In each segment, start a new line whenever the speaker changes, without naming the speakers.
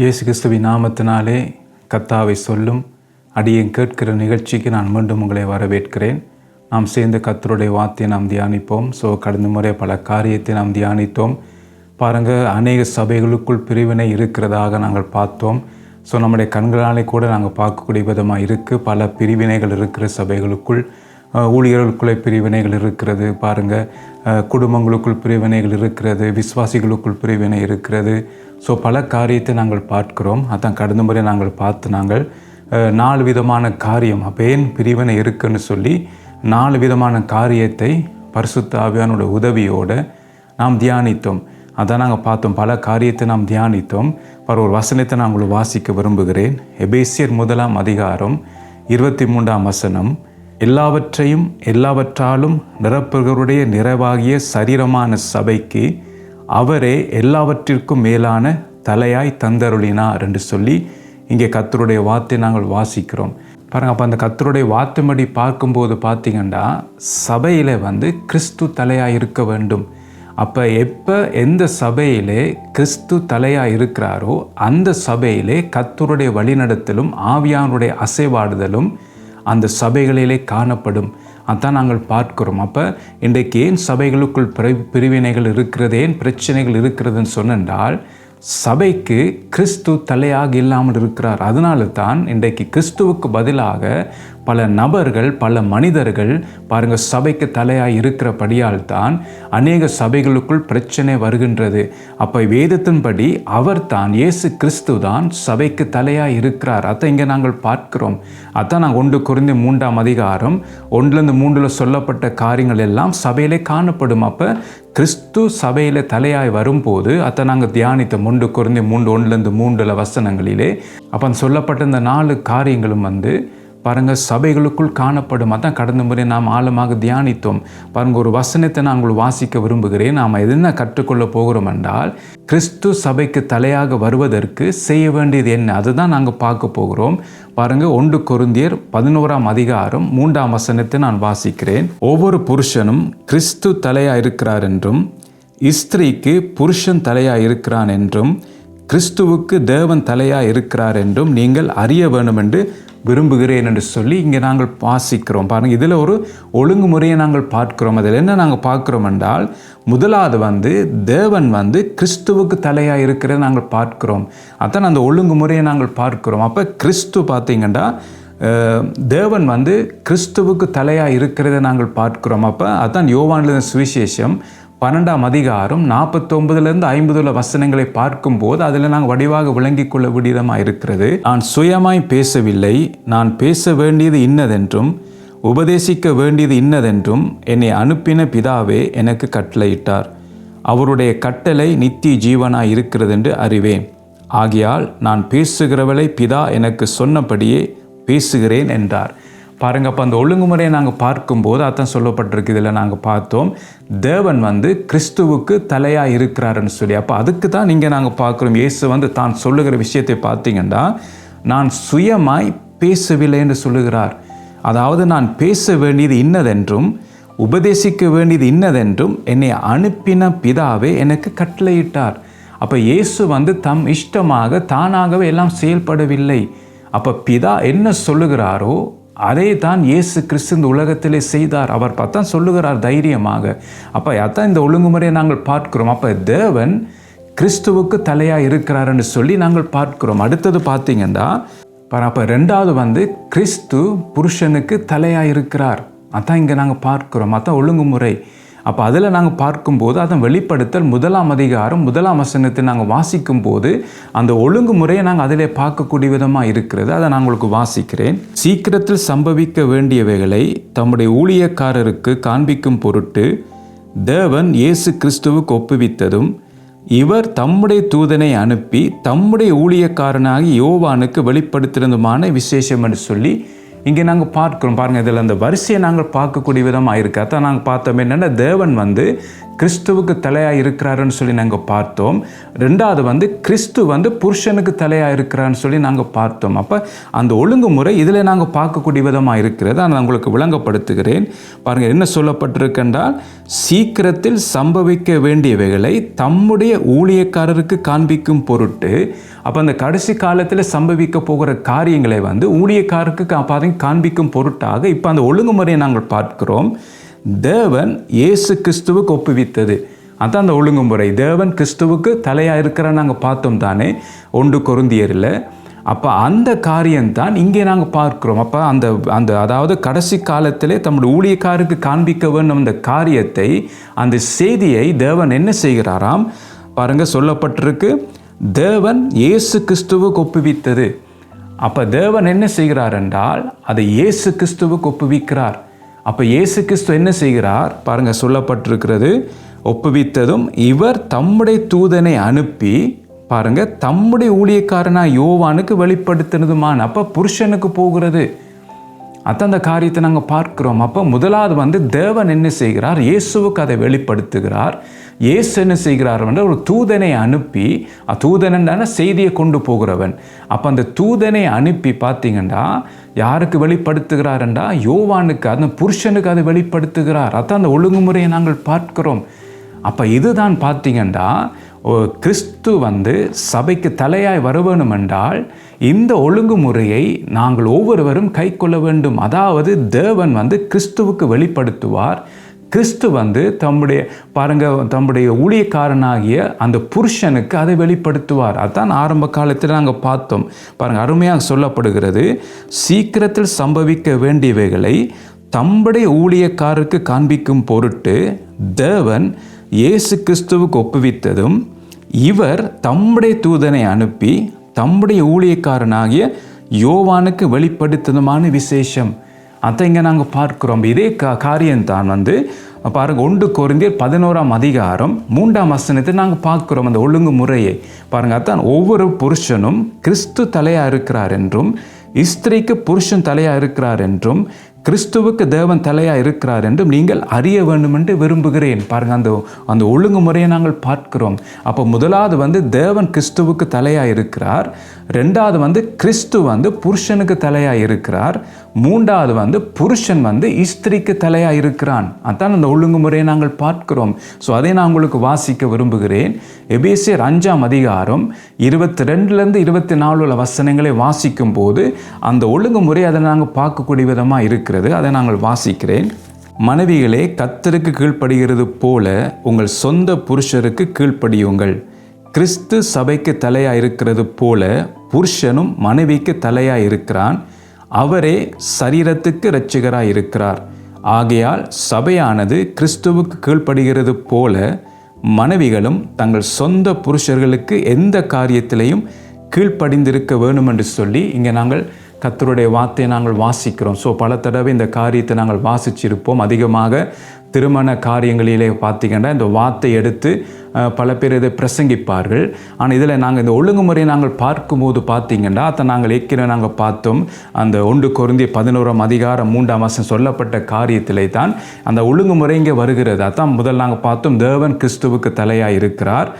இயேசு கிறிஸ்துவின் நாமத்தினாலே கத்தாவை சொல்லும் அடியேன் கேட்கிற நிகழ்ச்சிக்கு நான் மீண்டும் உங்களை வரவேற்கிறேன். நாம் சேர்ந்து கத்தருடைய வார்த்தையை நாம் தியானிப்போம். ஸோ கடந்த முறை பல காரியத்தை நாம் தியானித்தோம். பாருங்கள் அநேக சபைகளுக்குள் பிரிவினை இருக்கிறதாக நாங்கள் பார்த்தோம். ஸோ நம்முடைய கண்களாலே கூட நாங்கள் பார்க்கக்கூடிய விதமாக இருக்குது பல பிரிவினைகள் இருக்கிற சபைகளுக்குள் ஊழியர்களுக்குள்ளே பிரிவினைகள் இருக்கிறது. பாருங்கள் குடும்பங்களுக்குள் பிரிவினைகள் இருக்கிறது. விசுவாசிகளுக்குள் பிரிவினை இருக்கிறது. ஸோ பல காரியத்தை நாங்கள் பார்க்கிறோம். அதான் கடந்த முறை நாங்கள் பார்த்து நாங்கள் நாலு விதமான காரியம். அப்போ ஏன் பிரிவினை இருக்குன்னு சொல்லி நாலு விதமான காரியத்தை பரிசுத்த ஆவியானோட உதவியோடு நாம் தியானித்தோம். அதான் நாங்கள் பார்த்தோம். பல காரியத்தை நாம் தியானித்தோம். பர ஒரு வசனத்தை நான் உங்களுக்கு வாசிக்க விரும்புகிறேன். எபேசியர் முதலாம் அதிகாரம் இருபத்தி மூன்றாம் வசனம். எல்லாவற்றையும் எல்லாவற்றாலும் நிரப்புகிறவருடைய நிறைவாகிய சரீரமான சபைக்கு அவரே எல்லாவற்றிற்கும் மேலான தலையாய் தந்தருளினார் என்று சொல்லி இங்கே கத்தருடைய வார்த்தை நாங்கள் வாசிக்கிறோம். பாருங்கள் அப்போ அந்த கத்தருடைய வார்த்தைமடி பார்க்கும்போது பார்த்தீங்கன்னா சபையில் வந்து கிறிஸ்து தலையாக இருக்க வேண்டும். அப்போ எப்போ எந்த சபையிலே கிறிஸ்து தலையாக இருக்கிறாரோ அந்த சபையிலே கத்தருடைய வழிநடத்தலும் ஆவியானுடைய அசைவாடுதலும் அந்த சபைகளிலே காணப்படும். அதான் நாங்கள் பார்க்கிறோம். அப்போ இன்றைக்கு ஏன் சபைகளுக்குள் பிரி பிரிவினைகள் இருக்கிறது ஏன் பிரச்சனைகள் இருக்கிறதுன்னு சொன்னால் சபைக்கு கிறிஸ்து தலையாக இல்லாமல் இருக்கிறார். அதனால தான் இன்றைக்கு கிறிஸ்துவுக்கு பதிலாக பல நபர்கள் பல மனிதர்கள் பாருங்க சபைக்கு தலையாக இருக்கிறபடியால் தான் அநேக சபைகளுக்குள் பிரச்சனை வருகின்றது. அப்போ வேதத்தின்படி அவர் தான் இயேசு கிறிஸ்து தான் சபைக்கு தலையாக இருக்கிறார். அதை இங்கே நாங்கள் பார்க்கிறோம். அதான் நாங்கள் ஒன்று குறைந்து மூன்றாம் அதிகாரம் ஒன்றுலேருந்து மூன்றில் சொல்லப்பட்ட காரியங்கள் எல்லாம் சபையிலே காணப்படும். அப்போ கிறிஸ்து சபையில் தலையாய் வரும்போது அதை நாங்கள் தியானித்த மூன்று குறைந்த மூன்று ஒன்றுலேருந்து மூன்றில் வசனங்களிலே. அப்போ சொல்லப்பட்ட இந்த நாலு காரியங்களும் வந்து பாருங்கள் சபைகளுக்குள் காணப்படும். அதான் கடந்த முறை நாம் ஆழமாக தியானித்தோம். பாருங்க ஒரு வசனத்தை நான் உங்களுக்கு வாசிக்க விரும்புகிறேன். நாம் என்ன கற்றுக்கொள்ள போகிறோம் என்றால் கிறிஸ்து சபைக்கு தலையாக வருவதற்கு செய்ய வேண்டியது என்ன? அதுதான் நாங்கள் பார்க்க போகிறோம். பாருங்கள் ஒன்று கொருந்தியர் பதினோராம் அதிகாரம் மூன்றாம் வசனத்தை நான் வாசிக்கிறேன். ஒவ்வொரு புருஷனும் கிறிஸ்து தலையாக இருக்கிறார் என்றும் ஸ்திரீக்கு புருஷன் தலையாக இருக்கிறான் என்றும் கிறிஸ்துவுக்கு தேவன் தலையாக இருக்கிறார் என்றும் நீங்கள் அறிய வேண்டும் என்று விரும்புகிறேன் என்று சொல்லி இங்கே நாங்கள் வாசிக்கிறோம். பாருங்கள் இதில் ஒரு ஒழுங்குமுறையை நாங்கள் பார்க்கிறோம். அதில் என்ன நாங்கள் பார்க்குறோம் என்றால் முதலாவது வந்து தேவன் வந்து கிறிஸ்துவுக்கு தலையாக இருக்கிறத நாங்கள் பார்க்கிறோம். அதான் அந்த ஒழுங்குமுறையை நாங்கள் பார்க்கிறோம். அப்போ கிறிஸ்து பார்த்தீங்கன்னா தேவன் வந்து கிறிஸ்துவுக்கு தலையாக இருக்கிறத நாங்கள் பார்க்கிறோம். அப்போ அதான் யோவானில் சுவிசேஷம் பன்னெண்டாம் அதிகாரம் நாற்பத்தொன்பதுலேருந்து ஐம்பதுள்ள வசனங்களை பார்க்கும்போது அதில் நாங்கள் வடிவாக விளங்கிக் கொள்ள விடிதமாக இருக்கிறது. நான் சுயமாய் பேசவில்லை நான் பேச வேண்டியது இன்னதென்றும் உபதேசிக்க வேண்டியது இன்னதென்றும் என்னை அனுப்பின பிதாவே எனக்கு கட்டளையிட்டார். அவருடைய கட்டளை நித்திய ஜீவனாய் இருக்கிறது என்று அறிவேன். ஆகையால் நான் பேசுகிறவளை பிதா எனக்கு சொன்னபடியே பேசுகிறேன் என்றார். பாருங்க அப்போ அந்த ஒழுங்குமுறையை நாங்கள் பார்க்கும்போது அதான் சொல்லப்பட்டிருக்கு இதில் நாங்கள் பார்த்தோம் தேவன் வந்து கிறிஸ்துவுக்கு தலையாக இருக்கிறாருன்னு சொல்லி. அப்போ அதுக்கு தான் நீங்கள் நாங்கள் பார்க்குறோம் இயேசு வந்து தான் சொல்லுகிற விஷயத்தை பார்த்தீங்கன்னா நான் சுயமாய் பேசவில்லை என்று சொல்லுகிறார். அதாவது நான் பேச வேண்டியது இன்னதென்றும் உபதேசிக்க வேண்டியது இன்னதென்றும் என்னை அனுப்பின பிதாவே எனக்கு கட்டளையிட்டார். அப்போ இயேசு வந்து தம் இஷ்டமாக தானாகவே எல்லாம் செயல்படவில்லை. அப்போ பிதா என்ன சொல்லுகிறாரோ அதை தான் இயேசு கிறிஸ்து இந்த உலகத்திலே செய்தார். அவர் பார்த்தா சொல்லுகிறார் தைரியமாக. அப்போ அதான் இந்த ஒழுங்குமுறையை நாங்கள் பார்க்கிறோம். அப்போ தேவன் கிறிஸ்துவுக்கு தலையாக இருக்கிறாருன்னு சொல்லி நாங்கள் பார்க்கிறோம். அடுத்தது பார்த்தீங்கன்னா அப்போ ரெண்டாவது வந்து கிறிஸ்து புருஷனுக்கு தலையாக இருக்கிறார். அதான் இங்கே நாங்கள் பார்க்கிறோம். அதான் ஒழுங்குமுறை. அப்போ அதில் நாங்கள் பார்க்கும்போது அதன் வெளிப்படுத்தல் முதலாம் அதிகாரம் முதலாம் வசனத்தை நாங்கள் வாசிக்கும் போது அந்த ஒழுங்குமுறையை நாங்கள் அதிலே பார்க்கக்கூடிய விதமாக இருக்கிறது. அதை நான் உங்களுக்கு வாசிக்கிறேன். சீக்கிரத்தில் சம்பவிக்க வேண்டியவைகளை தம்முடைய ஊழியக்காரருக்கு காண்பிக்கும் பொருட்டு தேவன் இயேசு கிறிஸ்துவுக்கு ஒப்புவித்ததும் இவர் தம்முடைய தூதனை அனுப்பி தம்முடைய ஊழியக்காரனாகி யோவானுக்கு வெளிப்படுத்தினதுமான விசேஷம் என்று சொல்லி இங்கே நாங்கள் பார்க்குறோம். பாருங்கள் இதில் அந்த வரிசையை நாங்கள் பார்க்கக்கூடிய விதமாக இருக்கு அதான் நாங்கள் பார்த்தோம் என்னென்னா தேவன் வந்து கிறிஸ்துவுக்கு தலையாக இருக்கிறாருன்னு சொல்லி நாங்கள் பார்த்தோம். ரெண்டாவது வந்து கிறிஸ்து வந்து புருஷனுக்கு தலையாக இருக்கிறான்னு சொல்லி நாங்கள் பார்த்தோம். அப்போ அந்த ஒழுங்குமுறை இதில் நாங்கள் பார்க்கக்கூடிய விதமாக இருக்கிறது. நான் உங்களுக்கு விளங்கப்படுத்துகிறேன். பாருங்கள் என்ன சொல்லப்பட்டிருக்கென்றால் சீக்கிரத்தில் சம்பவிக்க வேண்டியவைகளை தம்முடைய ஊழியக்காரருக்கு காண்பிக்கும் பொருட்டு அப்போ அந்த கடைசி காலத்தில் சம்பவிக்க போகிற காரியங்களை வந்து ஊழியக்காரருக்கு பாருங்க காண்பிக்கும் பொருட்டாக இப்போ அந்த ஒழுங்குமுறையை நாங்கள் பார்க்கிறோம். தேவன் இயேசு கிறிஸ்துவுக்கு ஒப்புவித்தது. அதான் அந்த ஒழுங்குமுறை. தேவன் கிறிஸ்துவுக்கு தலையாக இருக்கிற நாங்கள் பார்த்தோம் தானே? ஒன்று கொருந்தியரில். அப்போ அந்த காரியம்தான் இங்கே நாங்கள் பார்க்குறோம். அப்போ அந்த அந்த அதாவது கடைசி காலத்திலே தம்முடைய ஊழியக்காருக்கு காண்பிக்க வேண்டும் அந்த காரியத்தை அந்த செய்தியை தேவன் என்ன செய்கிறாராம்? பாருங்கள் சொல்லப்பட்டிருக்கு தேவன் இயேசு கிறிஸ்துவுக்கு ஒப்புவித்தது. அப்போ தேவன் என்ன செய்கிறார் என்றால் அதை இயேசு கிறிஸ்துவுக்கு ஒப்புவிக்கிறார். அப்போ இயேசு கிறிஸ்து என்ன செய்கிறார்? பாருங்க சொல்லப்பட்டிருக்கிறது ஒப்புவித்ததும் இவர் தம்முடைய தூதனை அனுப்பி பாருங்க தம்முடைய ஊழியக்காரனாக யோவானுக்கு வெளிப்படுத்தினதுமான அப்போ புருஷனுக்கு போகிறது. அத்தந்த காரியத்தை நாங்கள் பார்க்கிறோம். அப்போ முதலாவது வந்து தேவன் என்ன செய்கிறார்? இயேசுவுக்கு அதை வெளிப்படுத்துகிறார். இயேசு என்ன செய்கிறார் வந்து ஒரு தூதனை அனுப்பி தூதனண்டான செய்தியை கொண்டு போகிறவன். அப்போ அந்த தூதனை அனுப்பி பார்த்தீங்கன்னா யாருக்கு வெளிப்படுத்துகிறாருண்டா யோவானுக்கு அந்த புருஷனுக்கு அதை வெளிப்படுத்துகிறார். அதான் அந்த ஒழுங்குமுறையை நாங்கள் பார்க்கிறோம். அப்போ இதுதான் பார்த்தீங்கன்னா கிறிஸ்து வந்து சபைக்கு தலையாய் வரவேணும் என்றால் இந்த ஒழுங்குமுறையை நாங்கள் ஒவ்வொருவரும் கை கொள்ள வேண்டும். அதாவது தேவன் வந்து கிறிஸ்துவுக்கு வெளிப்படுத்துவார். கிறிஸ்து வந்து தம்முடைய பாருங்க தம்முடைய ஊழியக்காரனாகிய அந்த புருஷனுக்கு அதை வெளிப்படுத்துவார். அதான் ஆரம்ப காலத்தில் நாங்கள் பார்த்தோம். பாருங்கள் அருமையாக சொல்லப்படுகிறது. சீக்கிரத்தில் சம்பவிக்க வேண்டியவைகளை தம்முடைய ஊழியக்காரருக்கு காண்பிக்கும் பொருட்டு தேவன் இயேசு கிறிஸ்துவுக்கு ஒப்புவித்ததும் இவர் தம்முடைய தூதனை அனுப்பி தம்முடைய ஊழியக்காரனாகிய யோவானுக்கு வெளிப்படுத்தினமான விசேஷம். அதை இங்கே நாங்கள் பார்க்குறோம். இதே கா காரியம்தான் வந்து பாருங்கள் ஒன்று குறைந்தர் பதினோராம் அதிகாரம் மூன்றாம் வசனத்தை நாங்கள் பார்க்குறோம் அந்த ஒழுங்கு முறையை. பாருங்கள் அதான் ஒவ்வொரு புருஷனும் கிறிஸ்து தலையாக இருக்கிறார் என்றும் ஸ்திரீக்கு புருஷன் தலையாக இருக்கிறார் என்றும் கிறிஸ்துவுக்கு தேவன் தலையாக இருக்கிறார் என்றும் நீங்கள் அறிய வேண்டும் என்று விரும்புகிறேன். பாருங்கள் அந்த அந்த ஒழுங்குமுறையை நாங்கள் பார்க்கிறோம். அப்போ முதலாவது வந்து தேவன் கிறிஸ்துவுக்கு தலையாக இருக்கிறார். ரெண்டாவது வந்து கிறிஸ்து வந்து புருஷனுக்கு தலையாக இருக்கிறார். மூன்றாவது வந்து புருஷன் வந்து இஸ்திரிக்கு தலையாக இருக்கிறான். அதான் அந்த ஒழுங்குமுறையை நாங்கள் பார்க்கிறோம். ஸோ அதை நான் உங்களுக்கு வாசிக்க விரும்புகிறேன். எபேசியர் அஞ்சாம் அதிகாரம் இருபத்தி ரெண்டுலேருந்து இருபத்தி நாலு உள்ள வசனங்களை வாசிக்கும் போது அந்த ஒழுங்குமுறை அதை நாங்கள் பார்க்கக்கூடிய விதமாக இருக்கிறது. அதை நாங்கள் வாசிக்கிறேன். மனைவிகளே கத்தருக்கு கீழ்ப்படுகிறது போல உங்கள் சொந்த புருஷருக்கு கீழ்ப்படியுங்கள். கிறிஸ்து சபைக்கு தலையாக இருக்கிறது போல புருஷனும் மனைவிக்கு தலையாக இருக்கிறான் அவரே சரீரத்துக்கு இரட்சகராக இருக்கிறார் ஆகையால் சபையானது கிறிஸ்துவுக்கு கீழ்ப்படுகிறது போல மனைவிகளும் தங்கள் சொந்த புருஷர்களுக்கு எந்த காரியத்திலையும் கீழ்ப்படிந்திருக்க வேணும் என்று சொல்லி இங்கே நாங்கள் கத்தருடைய வார்த்தையை நாங்கள் வாசிக்கிறோம். ஸோ பல தடவை இந்த காரியத்தை நாங்கள் வாசிச்சிருப்போம். அதிகமாக திருமண காரியங்களிலே பார்த்தீங்கன்னா இந்த வார்த்தை எடுத்து பல பேர் இதை பிரசங்கிப்பார்கள். ஆனால் இதில் நாங்கள் இந்த ஒழுங்குமுறையை நாங்கள் பார்க்கும்போது பார்த்திங்கன்னா அதை நாங்கள் ஏற்கனவே நாங்கள் பார்த்தோம். அந்த ஒன்று குருந்திய பதினோராம் அதிகாரம் மூன்றாம் மாதம் சொல்லப்பட்ட காரியத்திலே தான் அந்த ஒழுங்குமுறை இங்கே வருகிறது. அதான் முதல் நாங்கள் பார்த்தோம் தேவன் கிறிஸ்துவுக்கு தலையாக இருக்கிறார்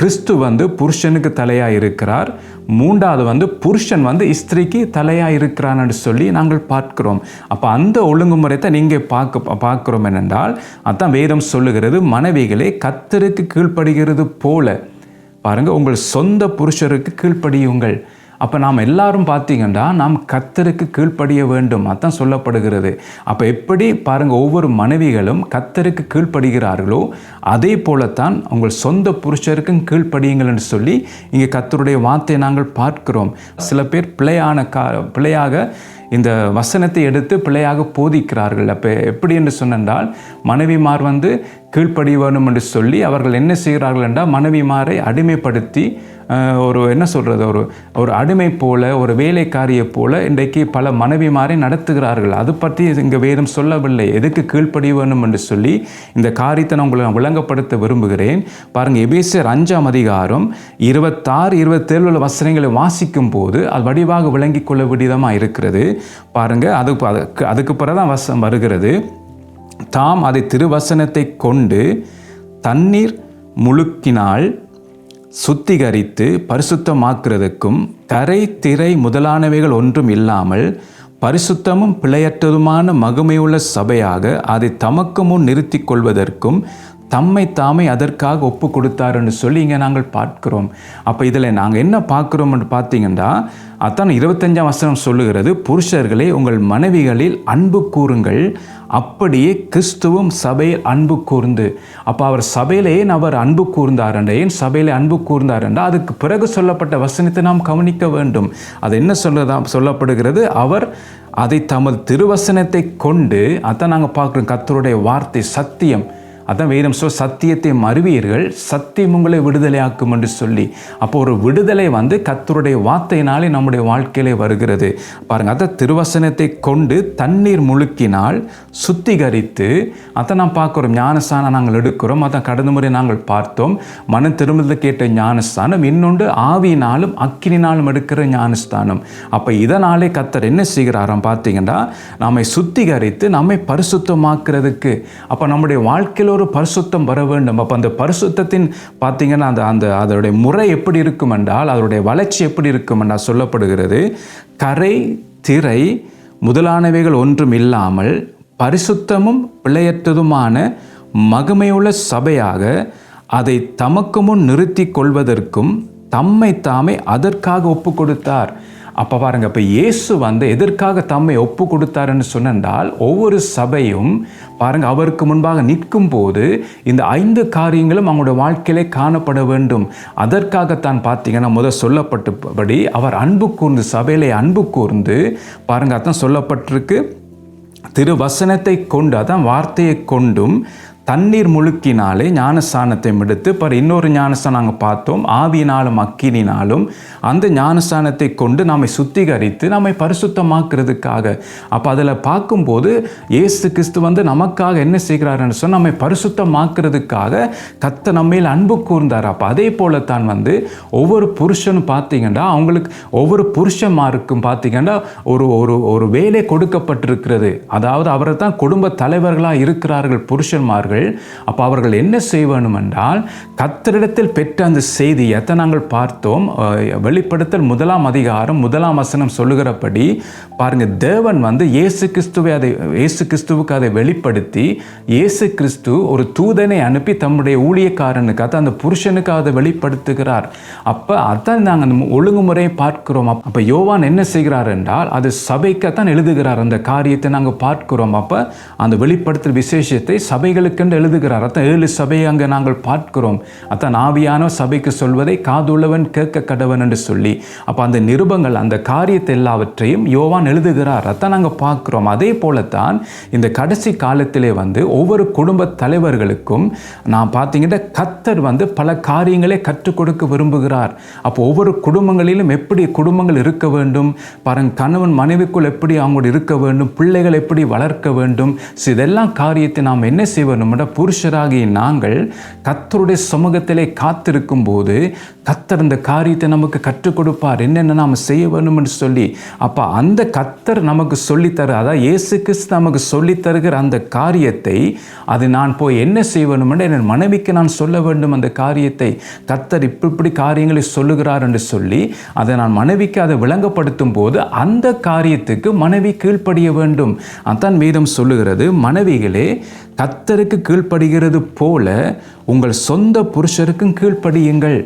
கிறிஸ்து வந்து புருஷனுக்கு தலையாக இருக்கிறார். மூன்றாவது வந்து புருஷன் வந்து ஸ்திரீக்கு தலையாக இருக்கிறான்னு சொல்லி நாங்கள் பார்க்கிறோம். அப்போ அந்த ஒழுங்குமுறைத்தை நீங்கள் பார்க்க பார்க்குறோம் என்னென்றால் அதான் வேதம் சொல்லுகிறது மனைவிகளே கத்தருக்கு கீழ்ப்படுகிறது போல. பாருங்கள் உங்கள் சொந்த புருஷருக்கு கீழ்ப்படியுங்கள். அப்போ நாம் எல்லாரும் பார்த்தீங்கன்னா நாம் கத்தருக்கு கீழ்ப்படிய வேண்டும். அதான் சொல்லப்படுகிறது. அப்போ எப்படி பாருங்கள் ஒவ்வொரு மனைவிகளும் கத்தருக்கு கீழ்ப்படுகிறார்களோ அதே போலத்தான் உங்கள் சொந்த புருஷருக்கும் கீழ்ப்படியுங்கள் என்று சொல்லி இங்கே கத்தருடைய வார்த்தையை நாங்கள் பார்க்கிறோம். சில பேர் பிழையான கா பிழையாக இந்த வசனத்தை எடுத்து பிழையாக போதிக்கிறார்கள். அப்போ எப்படி என்று சொன்னால் மனைவிமார் வந்து கீழ்ப்படி வேணும் என்று சொல்லி அவர்கள் என்ன செய்கிறார்கள் என்றால் மனைவிமாரை அடிமைப்படுத்தி ஒரு என்ன சொல்கிறது ஒரு ஒரு அடிமை போல ஒரு வேலைக்காரியை போல இன்றைக்கு பல மனைவிமாரை நடத்துகிறார்கள். அது பற்றி இங்கே வேதம் சொல்லவில்லை. எதுக்கு கீழ்ப்படி வேணும் என்று சொல்லி இந்த காரியத்தை நான் உங்களை விளங்கப்படுத்த விரும்புகிறேன். பாருங்கள் எபேசியர் அஞ்சாம் அதிகாரம் இருபத்தாறு இருபத்தேழு உள்ள வசனங்களை வாசிக்கும் போது அது வடிவாக விளங்கி கொள்ள விடிதமாக இருக்கிறது. பாருங்கள் அதுக்கு அதுக்கு அதுக்கு பிறகு தான் வசம் வருகிறது. தாம் அதை திருவசனத்தை கொண்டு தண்ணீர் முழுக்கினால் சுத்திகரித்து பரிசுத்தமாக்குறதுக்கும் கரை திரை முதலானவைகள் ஒன்றும் இல்லாமல் பரிசுத்தமும் பிழையற்றதுமான மகிமையுள்ள சபையாக அதை தமக்கு முன் நிறுத்திக் கொள்வதற்கும் தம்மை தாமே அதற்காக ஒப்பு கொடுத்தாருன்னு சொல்லி இங்கே நாங்கள் பார்க்கிறோம். அப்போ இதில் நாங்கள் என்ன பார்க்குறோம்னு பார்த்தீங்கன்னா அதான் இருபத்தஞ்சாம் வசனம் சொல்லுகிறது புருஷர்களே உங்கள் மனைவிகளில் அன்பு கூறுங்கள். அப்படியே கிறிஸ்துவும் சபையில் அன்பு கூர்ந்து. அப்போ அவர் சபையிலே ஏன் அவர் அன்பு கூர்ந்தார் என்ற ஏன் சபையிலே அன்பு கூர்ந்தார் என்றால் அதுக்கு பிறகு சொல்லப்பட்ட வசனத்தை நாம் கவனிக்க வேண்டும். அது என்ன சொல்லதா சொல்லப்படுகிறது? அவர் அதை தமது திருவசனத்தை கொண்டு அதான் நாங்கள் பார்க்குறோம் கத்தருடைய வார்த்தை சத்தியம். அதான் வேதம் சொல் சத்தியத்தை மறுவீர்கள் சத்தியம் உங்களை விடுதலையாக்கும் என்று சொல்லி. அப்போ ஒரு விடுதலை வந்து கத்தருடைய வார்த்தையினாலே நம்முடைய வாழ்க்கையிலே வருகிறது. பாருங்க அதான் திருவசனத்தை கொண்டு தண்ணீர் முழுக்கினால் சுத்திகரித்து அதை நாம் பார்க்குறோம் ஞானஸ்தானம் நாங்கள் எடுக்கிறோம் அதான் கடந்த முறை நாங்கள் பார்த்தோம். மன திரும்பது கேட்ட ஞானஸ்தானம் இன்னொன்று ஆவியினாலும் அக்கினினாலும் எடுக்கிற ஞானஸ்தானம். அப்போ இதனாலே கத்தர் என்ன செய்கிறாராம் பார்த்தீங்கன்னா நம்மை சுத்திகரித்து நம்மை பரிசுத்தமாக்குறதுக்கு. அப்போ நம்முடைய வாழ்க்கையில் ஒரு பரிசுத்தம் வர வேண்டும். அப்போ அந்த பரிசுத்தத்தின் பார்த்தீங்கன்னா அந்த அந்த அதனுடைய முறை எப்படி இருக்கும் என்றால் அதனுடைய வளர்ச்சி எப்படி இருக்கும் என்றால் சொல்லப்படுகிறது. கரை திரை முதலானவைகள் ஒன்றும் இல்லாமல் பரிசுத்தமும் பிழையற்றதுமான மகிமையுள்ள சபையாக அதை தமக்கு முன் நிறுத்தி கொள்வதற்கும் தம்மை தாமே அதற்காக ஒப்பு கொடுத்தார். அப்போ பாருங்க இப்போ இயேசு வந்து எதற்காக தம்மை ஒப்பு கொடுத்தாருன்னு சொன்னால் ஒவ்வொரு சபையும் பாருங்க அவருக்கு முன்பாக நிற்கும் போது இந்த ஐந்து காரியங்களும் அவங்களுடைய வாழ்க்கையிலே காணப்பட வேண்டும். அதற்காகத்தான் பார்த்தீங்கன்னா முதல் சொல்லப்பட்டபடி அவர் அன்பு கூர்ந்து சபையிலே அன்பு கூர்ந்து பாருங்க அதான் சொல்லப்பட்டிருக்கு. திருவசனத்தை கொண்டு அதான் வார்த்தையை கொண்டும் தண்ணீர் முழுக்கினாலே ஞானஸ்தானத்தை எடுத்து இப்போ இன்னொரு ஞானஸ்தானம் நாங்கள் பார்த்தோம் ஆவியினாலும் அக்கினினாலும். அந்த ஞானஸ்தானத்தை கொண்டு நம்மை சுத்திகரித்து நம்மை பரிசுத்தமாக்குறதுக்காக. அப்போ அதில் பார்க்கும்போது ஏசு கிறிஸ்து வந்து நமக்காக என்ன செய்கிறாருன்னு சொன்னால் நம்மை பரிசுத்தமாக்குறதுக்காக கத்த நம்மையில் அன்பு கூர்ந்தார். அப்போ அதே போல தான் வந்து ஒவ்வொரு புருஷனும் பார்த்தீங்கன்னா அவங்களுக்கு ஒவ்வொரு புருஷன்மாருக்கும் பார்த்தீங்கன்னா ஒரு ஒரு ஒரு வேலை கொடுக்கப்பட்டிருக்கிறது. அதாவது அவரை தான் குடும்ப தலைவர்களாக இருக்கிறார்கள் புருஷன்மார்கள். அப்போ அவர்கள் என்ன செய்யணும் என்றால் கத்தரிடத்தில் பெற்ற அந்த செய்தியத்தை நாங்கள் பார்த்தோம். வெளிப்படுத்தல் முதலாம் அதிகாரம் முதலாம் வசனம் சொல்லுகிறபடி பாருங்க தேவன் வந்து இயேசு கிறிஸ்துவை அதை இயேசு கிறிஸ்துவுக்கு அதை வெளிப்படுத்தி இயேசு கிறிஸ்து ஒரு தூதனை அனுப்பி தம்முடைய ஊழியக்காரனுக்கு அதை அந்த புருஷனுக்கு அதை வெளிப்படுத்துகிறார். அப்போ அதான் நாங்கள் அந்த ஒழுங்குமுறையை பார்க்கிறோம். அப்ப- அப்போ யோவான் என்ன செய்கிறார் என்றால் அது சபைக்குத்தான் எழுதுகிறார் அந்த காரியத்தை நாங்கள் பார்க்கிறோம். அப்போ அந்த வெளிப்படுத்தல் விசேஷத்தை சபைகளுக்கு சபைகளுக்கென்று எழுதுகிறார். அத்தான் ஏழு சபையை அங்கே நாங்கள் பார்க்கிறோம். அத்தான் ஆவியான சபைக்கு சொல்வதை காதுள்ளவன் கேட்க கடவன் என்று சொல்லி. அப்போ அந்த நிருபங்கள் அந்த காரியத்தை எல்லாவற்றையும் யோவான் எழுதுகிறார். அத்தான் நாங்கள் பார்க்குறோம். அதே போலத்தான் இந்த கடைசி காலத்திலே வந்து ஒவ்வொரு குடும்ப தலைவர்களுக்கும் நான் பார்த்தீங்கன்னா கத்தர் வந்து பல காரியங்களை கற்றுக் கொடுக்க விரும்புகிறார். அப்போ ஒவ்வொரு குடும்பங்களிலும் எப்படி குடும்பங்கள் இருக்க வேண்டும்? பாருங்க கணவன் மனைவிக்குள் எப்படி அவங்களோட இருக்க வேண்டும்? பிள்ளைகள் எப்படி வளர்க்க வேண்டும்? இதெல்லாம் காரியத்தை நாம் என்ன செய்ய நம்முடைய புருஷராகிய நாங்கள் கத்தருடைய சமூகத்திலே காத்திருக்கும் போது கத்தர் இந்த காரியத்தை நமக்கு கற்றுக் கொடுப்பார் என்னென்ன நாம் செய்ய வேணும்னு சொல்லி அப்போ அந்த கத்தர் நமக்கு சொல்லித்தர அதாவது இயேசு கிறிஸ்து நமக்கு சொல்லித் தருகிற அந்த காரியத்தை அது நான் போய் என்ன செய்ய என் மனைவிக்கு நான் சொல்ல வேண்டும். அந்த காரியத்தை கத்தர் இப்படி இப்படி காரியங்களை சொல்லுகிறார் என்று சொல்லி அதை நான் மனைவிக்கு அதை விளங்கப்படுத்தும் போது அந்த காரியத்துக்கு மனைவி கீழ்ப்படிய வேண்டும். அதான் வேதம் சொல்லுகிறது மனைவிகளே கத்தருக்கு கீழ்ப்படுகிறது போல உங்கள் சொந்த புருஷருக்கும் கீழ்ப்படியுங்கள்.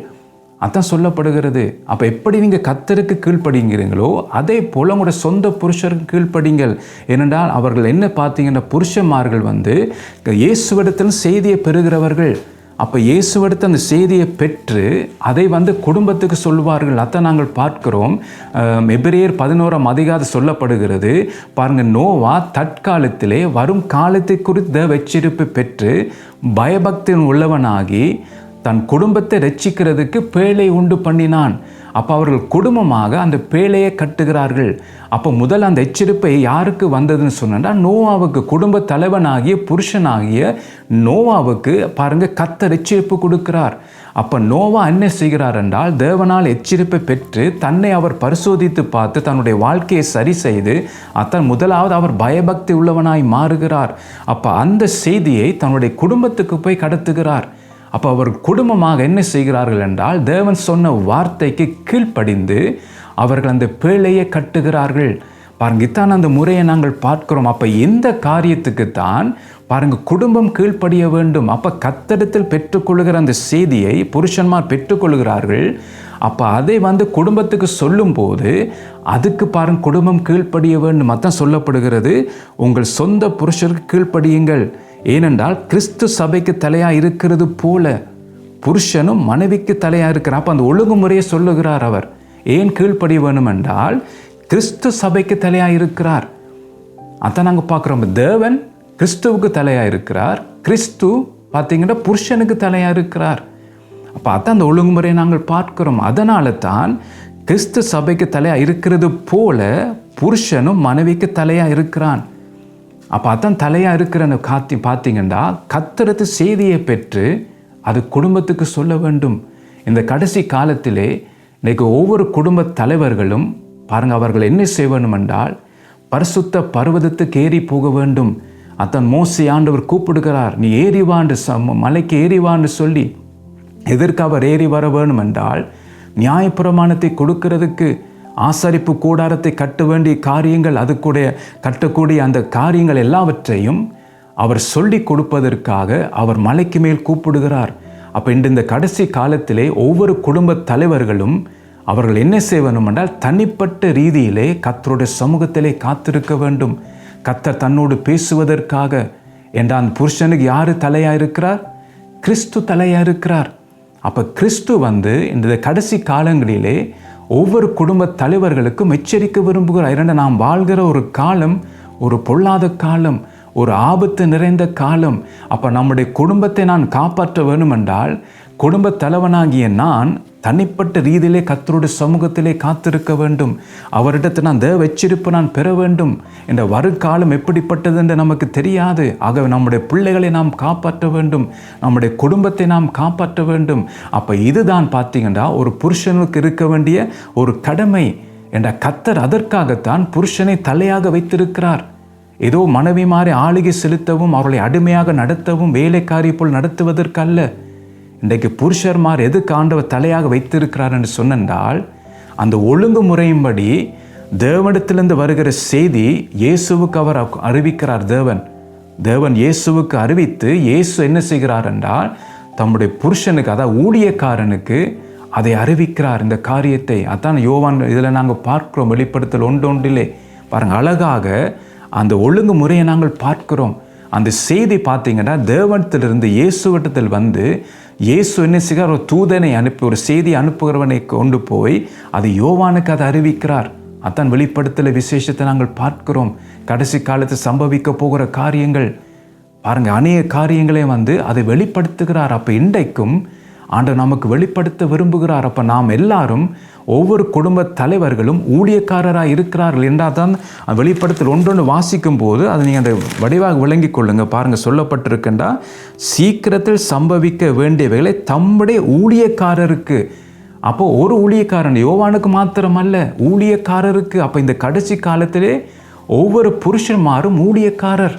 அதான் சொல்லப்படுகிறது. அப்போ எப்படி நீங்கள் கத்தருக்கு கீழ்ப்படிங்கிறீங்களோ அதே போல் உங்களோட சொந்த புருஷருக்கு கீழ்ப்படிங்கள். ஏனென்றால் அவர்கள் என்ன பார்த்தீங்கன்னா புருஷன்மார்கள் வந்து இயேசுவிடத்தில் செய்தியை பெறுகிறவர்கள். அப்போ இயேசுவிடத்து அந்த செய்தியை பெற்று அதை வந்து குடும்பத்துக்கு சொல்வார்கள் அதை நாங்கள் பார்க்கிறோம். மெபிரியர் எபிரேயர் பதினோராம் அதிகாரம் சொல்லப்படுகிறது பாருங்க நோவா தற்காலத்திலே வரும் காலத்தை குறித்த வெச்சிருப்பு பெற்று பயபக்தின் உள்ளவனாகி தன் குடும்பத்தை ரட்சிக்கிறதுக்கு பேழை உண்டு பண்ணினான். அப்போ அவர்கள் குடும்பமாக அந்த பேழையை கட்டுகிறார்கள். அப்போ முதல் அந்த எச்சரிப்பை யாருக்கு வந்ததுன்னு சொன்னால் நோவாவுக்கு குடும்ப தலைவனாகிய புருஷனாகிய நோவாவுக்கு பாருங்க கத்தர் எச்சரிப்பு கொடுக்கிறார். அப்போ நோவா என்ன செய்கிறார் என்றால் தேவனால் எச்சரிப்பை பெற்று தன்னை அவர் பரிசோதித்து பார்த்து தன்னுடைய வாழ்க்கையை சரி செய்து அத்தன் முதலாவது அவர் பயபக்தி உள்ளவனாய் மாறுகிறார். அப்போ அந்த செய்தியை தன்னுடைய குடும்பத்துக்கு போய் கடத்துகிறார். அப்போ அவர் குடும்பமாக என்ன செய்கிறார்கள் என்றால் தேவன் சொன்ன வார்த்தைக்கு கீழ்ப்படிந்து அவர்கள் அந்த பேழையை கட்டுகிறார்கள். பாருங்க இத்தான் அந்த முறையை நாங்கள் பார்க்கிறோம். அப்போ எந்த காரியத்துக்கு தான் பாருங்க குடும்பம் கீழ்ப்படிய வேண்டும். அப்போ கத்தடத்தில் பெற்றுக்கொள்கிற அந்த செய்தியை புருஷன்மார் பெற்றுக்கொள்கிறார்கள். அப்போ அதை வந்து குடும்பத்துக்கு சொல்லும்போது அதுக்கு பாருங்க குடும்பம் கீழ்ப்படிய வேண்டும். அதான் சொல்லப்படுகிறது. உங்கள் சொந்த புருஷருக்கு கீழ்ப்படியுங்கள். ஏனென்றால் கிறிஸ்து சபைக்கு தலையாக இருக்கிறது போல புருஷனும் மனைவிக்கு தலையாக இருக்கிறார். அப்போ அந்த ஒழுங்குமுறையை சொல்லுகிறார் அவர். ஏன் கீழ்ப்படி வேணும் என்றால் கிறிஸ்து சபைக்கு தலையாக இருக்கிறார். அதான் நாங்கள் பார்க்குறோம். தேவன் கிறிஸ்துவுக்கு தலையாக இருக்கிறார். கிறிஸ்து பார்த்தீங்கன்னா புருஷனுக்கு தலையாக இருக்கிறார். அப்போ அதான் அந்த ஒழுங்குமுறையை நாங்கள் பார்க்கிறோம். அதனால தான் கிறிஸ்து சபைக்கு தலையாக இருக்கிறது போல புருஷனும் மனைவிக்கு தலையாக இருக்கிறான். அப்போ அதான் தலையாக இருக்கிற காத்தி பார்த்தீங்கன்னா கத்திரத்து செய்தியை பெற்று அது குடும்பத்துக்கு சொல்ல வேண்டும். இந்த கடைசி காலத்திலே இன்றைக்கு ஒவ்வொரு குடும்ப தலைவர்களும் பாருங்கள் அவர்கள் என்ன செய்ய வேண்டும் என்றால் பரிசுத்த பர்வதத்துக்கு ஏறி போக வேண்டும். அத்தன் மோசி ஆண்டவர் கூப்பிடுகிறார் நீ ஏறி வாண்டு மலைக்கு ஏறிவான்னு சொல்லி எதற்கு அவர் ஏறி வர வேண்டும் என்றால் நியாயப்பிரமாணத்தை கொடுக்கிறதுக்கு ஆசரிப்பு கூடாரத்தை கட்ட வேண்டிய காரியங்கள் அதுக்குடைய கட்டக்கூடிய அந்த காரியங்கள் எல்லாவற்றையும் அவர் சொல்லி கொடுப்பதற்காக அவர் மலைக்கு மேல் கூப்பிடுகிறார். அப்போ இன்று இந்த கடைசி காலத்திலே ஒவ்வொரு குடும்ப தலைவர்களும் அவர்கள் என்ன செய்ய வேண்டும் என்றால் தனிப்பட்ட ரீதியிலே கத்தருடைய சமூகத்திலே காத்திருக்க வேண்டும். கத்தர் தன்னோடு பேசுவதற்காக. என்ற அந்த புருஷனுக்கு யார் தலையாக இருக்கிறார்? கிறிஸ்து தலையாக இருக்கிறார். அப்போ கிறிஸ்து வந்து இந்த கடைசி காலங்களிலே ஒவ்வொரு குடும்ப தலைவர்களுக்கும் எச்சரிக்க விரும்புகிறார். இரண்டு நாம் வாழ்கிற ஒரு காலம் ஒரு பொல்லாத காலம் ஒரு ஆபத்து நிறைந்த காலம். அப்போ நம்முடைய குடும்பத்தை நான் காப்பாற்ற வேணுமென்றால் குடும்ப தலைவனாகிய நான் தனிப்பட்ட ரீதியிலே கத்தருடைய சமூகத்திலே காத்திருக்க வேண்டும். அவரிடத்தை நான் தேவ வச்சிருப்பு நான் பெற வேண்டும். என்ற வருங்காலம் எப்படிப்பட்டது என்று நமக்கு தெரியாது. ஆகவே நம்முடைய பிள்ளைகளை நாம் காப்பாற்ற வேண்டும். நம்முடைய குடும்பத்தை நாம் காப்பாற்ற வேண்டும். அப்போ இதுதான் பார்த்தீங்கன்னா ஒரு புருஷனுக்கு இருக்க வேண்டிய ஒரு கடமை. என்ற கத்தர் அதற்காகத்தான் புருஷனை தலையாக வைத்திருக்கிறார். ஏதோ மனைவி மாறி ஆளுகை செலுத்தவும் அவர்களை அடிமையாக நடத்தவும் வேலைக்காரி போல் நடத்துவதற்கல்ல. இன்றைக்கு புருஷர்மார் எதுக்கு ஆண்டவர் தலையாக வைத்திருக்கிறார் என்று சொன்னால் அந்த ஒழுங்குமுறையின்படி தேவனிடத்திலிருந்து வருகிற செய்தி இயேசுவுக்கு அவர் அறிவிக்கிறார் தேவன். தேவன் இயேசுவுக்கு அறிவித்து இயேசு என்ன செய்கிறார் என்றால் தம்முடைய புருஷனுக்கு அதாவது ஊழியக்காரனுக்கு அதை அறிவிக்கிறார் இந்த காரியத்தை. அதான் யோவான் இதில் நாங்கள் பார்க்கிறோம் வெளிப்படுத்தல் ஒன்று ஒன்றிலே. பாருங்கள் அழகாக அந்த ஒழுங்குமுறையை நாங்கள் பார்க்கிறோம். அந்த செய்தி பார்த்தீங்கன்னா தேவனத்திலிருந்து இயேசுவட்டத்தில் வந்து இயேசு என்ன செய்கிறார்? ஒரு தூதனை அனுப்பி ஒரு செய்தி அனுப்புகிறவனை கொண்டு போய் அது யோவானுக்கு அதை அறிவிக்கிறார். அத்தான் வெளிப்படுத்தல விசேஷத்தை நாங்கள் பார்க்கிறோம். கடைசி காலத்தில் சம்பவிக்க போகிற காரியங்கள். பாருங்க அநேக காரியங்களே வந்து அதை வெளிப்படுத்துகிறார். அப்போ இன்றைக்கும் ஆண்டு நமக்கு வெளிப்படுத்த விரும்புகிறார். அப்போ நாம் எல்லாரும் ஒவ்வொரு குடும்ப தலைவர்களும் ஊழியக்காரராக இருக்கிறார்கள் என்றால் தான் வெளிப்படுத்தல் ஒன்றொன்று வாசிக்கும் போது அதை நீங்கள் அந்த வடிவாக விளங்கி கொள்ளுங்கள் பாருங்கள் சொல்லப்பட்டிருக்கின்றா சீக்கிரத்தில் சம்பவிக்க வேண்டியவைகளை தம்முடைய ஊழியக்காரருக்கு அப்போ ஒரு ஊழியக்காரன் யோவானுக்கு மாத்திரமல்ல ஊழியக்காரருக்கு அப்போ இந்த கடைசி காலத்திலே ஒவ்வொரு புருஷன்மாரும் ஊழியக்காரர்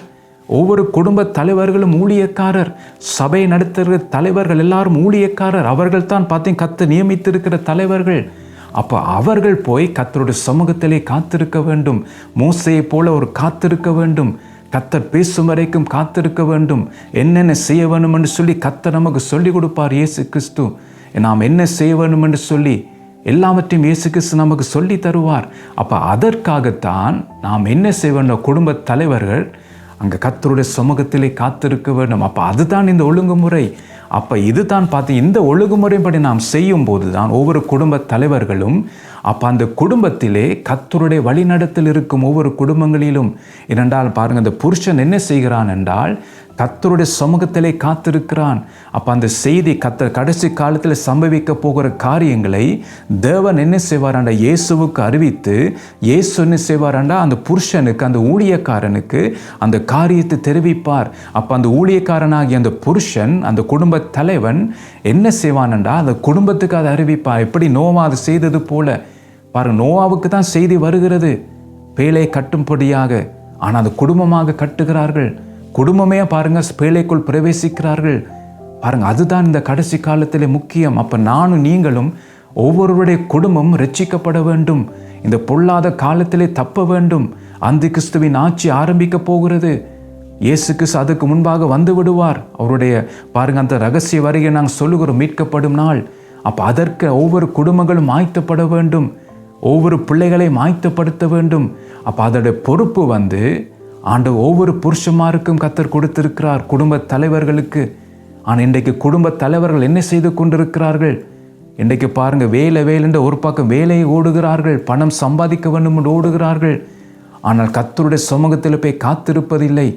ஒவ்வொரு குடும்ப தலைவர்களும் ஊழியக்காரர் சபை நடத்துகிற தலைவர்கள் எல்லாரும் ஊழியக்காரர் அவர்கள் தான் பார்த்தீங்க கத்து நியமித்திருக்கிற தலைவர்கள். அப்போ அவர்கள் போய் கத்தருடைய சமூகத்திலே காத்திருக்க வேண்டும். மூசையை போல ஒரு காத்திருக்க வேண்டும். கத்தர் பேசும் வரைக்கும் காத்திருக்க வேண்டும். என்னென்ன செய்ய வேணும் என்று சொல்லி கத்தர் நமக்கு சொல்லிக் கொடுப்பார் இயேசு கிறிஸ்து. நாம் என்ன செய்ய வேணும் என்று சொல்லி எல்லாவற்றையும் இயேசு கிறிஸ்து நமக்கு சொல்லி தருவார். அப்போ அதற்காகத்தான் நாம் என்ன செய்ய வேண்டும்? குடும்ப தலைவர்கள் அங்கே கத்தருடைய சமூகத்திலே காத்திருக்க வேண்டும். அப்போ அதுதான் இந்த ஒழுங்குமுறை. அப்போ இதுதான் பார்த்து இந்த ஒழுங்குமுறைப்படி நாம் செய்யும் போது தான் ஒவ்வொரு குடும்ப தலைவர்களும் அப்போ அந்த குடும்பத்திலே கத்தருடைய வழிநடத்தில் இருக்கும் ஒவ்வொரு குடும்பங்களிலும். இரண்டால் பாருங்கள் அந்த புருஷன் என்ன செய்கிறான் என்றால் கத்தருடைய சமூகத்திலே காத்திருக்கிறான். அப்போ அந்த செய்தி கத்த கடைசி காலத்தில் சம்பவிக்க போகிற காரியங்களை தேவன் என்ன செய்வாராண்டா இயேசுவுக்கு அறிவித்து இயேசு என்ன செய்வாராண்டா அந்த புருஷனுக்கு அந்த ஊழியக்காரனுக்கு அந்த காரியத்தை தெரிவிப்பார். அப்போ அந்த ஊழியக்காரனாகிய அந்த புருஷன் அந்த குடும்ப தலைவன் என்ன செய்வானண்டா அந்த குடும்பத்துக்கு அதை அறிவிப்பார். எப்படி நோவா அது செய்தது போல பாருங்க நோவாவுக்கு தான் செய்தி வருகிறது. பேலை கட்டும்படியாக ஆனால் அது குடும்பமாக கட்டுகிறார்கள். குடும்பமே பாருங்க பேழைக்குள் பிரவேசிக்கிறார்கள். பாருங்க அதுதான் இந்த கடைசி காலத்திலே முக்கியம். அப்போ நானும் நீங்களும் ஒவ்வொருவருடைய குடும்பம் ரட்சிக்கப்பட வேண்டும். இந்த பொல்லாத காலத்திலே தப்ப வேண்டும். அந்த கிறிஸ்துவின் ஆட்சி ஆரம்பிக்க போகிறது. இயேசு கிறிஸ்து அதுக்கு முன்பாக வந்து விடுவார். அவருடைய பாருங்க அந்த ரகசிய வரையை நாங்கள் சொல்லுகிறோம் மீட்கப்படும் நாள். அப்போ அதற்கு ஒவ்வொரு குடும்பங்களும் ஆய்த்தப்பட வேண்டும். ஒவ்வொரு பிள்ளைகளையும் ஆயத்தப்படுத்த வேண்டும். அப்போ அதோடைய பொறுப்பு வந்து ஆண்டு ஒவ்வொரு புருஷமாருக்கும் கத்தர் கொடுத்திருக்கிறார் குடும்ப தலைவர்களுக்கு. ஆனால் இன்றைக்கு குடும்ப தலைவர்கள் என்ன செய்து கொண்டிருக்கிறார்கள்? இன்றைக்கு பாருங்கள் வேலை வேலைன்ற ஒரு பக்கம் வேலையை ஓடுகிறார்கள் பணம் சம்பாதிக்க வேண்டும் என்று ஓடுகிறார்கள். ஆனால் கத்தருடைய சமூகத்தில் போய் காத்திருப்பதில்லை.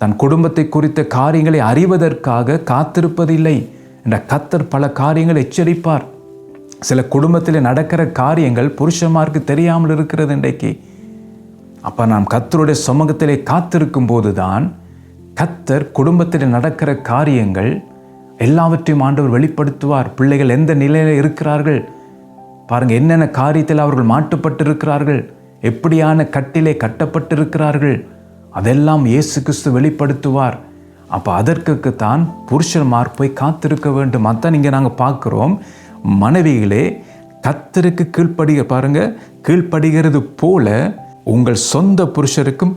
தன் குடும்பத்தை குறித்த காரியங்களை அறிவதற்காக காத்திருப்பதில்லை. என்ற கத்தர் பல காரியங்களை எச்சரிப்பார். சில குடும்பத்தில் நடக்கிற காரியங்கள் புருஷமாருக்கு தெரியாமல் இருக்கிறது இன்றைக்கு. அப்போ நாம் கத்தருடைய சமூகத்திலே காத்திருக்கும் போது தான் கத்தர் குடும்பத்தில் நடக்கிற காரியங்கள் எல்லாவற்றையும் ஆண்டவர் வெளிப்படுத்துவார். பிள்ளைகள் எந்த நிலையில் இருக்கிறார்கள்? பாருங்கள் என்னென்ன காரியத்தில் அவர்கள் மாட்டுப்பட்டிருக்கிறார்கள்? எப்படியான கட்டிலே கட்டப்பட்டிருக்கிறார்கள்? அதெல்லாம் இயேசு கிறிஸ்து வெளிப்படுத்துவார். அப்போ அதற்கு தான் புருஷன்மார் போய் காத்திருக்க வேண்டும். அதான் இங்கே நாங்கள் பார்க்குறோம். மனைவிகளே கத்தருக்கு கீழ்ப்படிய பாருங்க கீழ்ப்படுகிறது போல உங்கள் சொந்த புருஷருக்கும்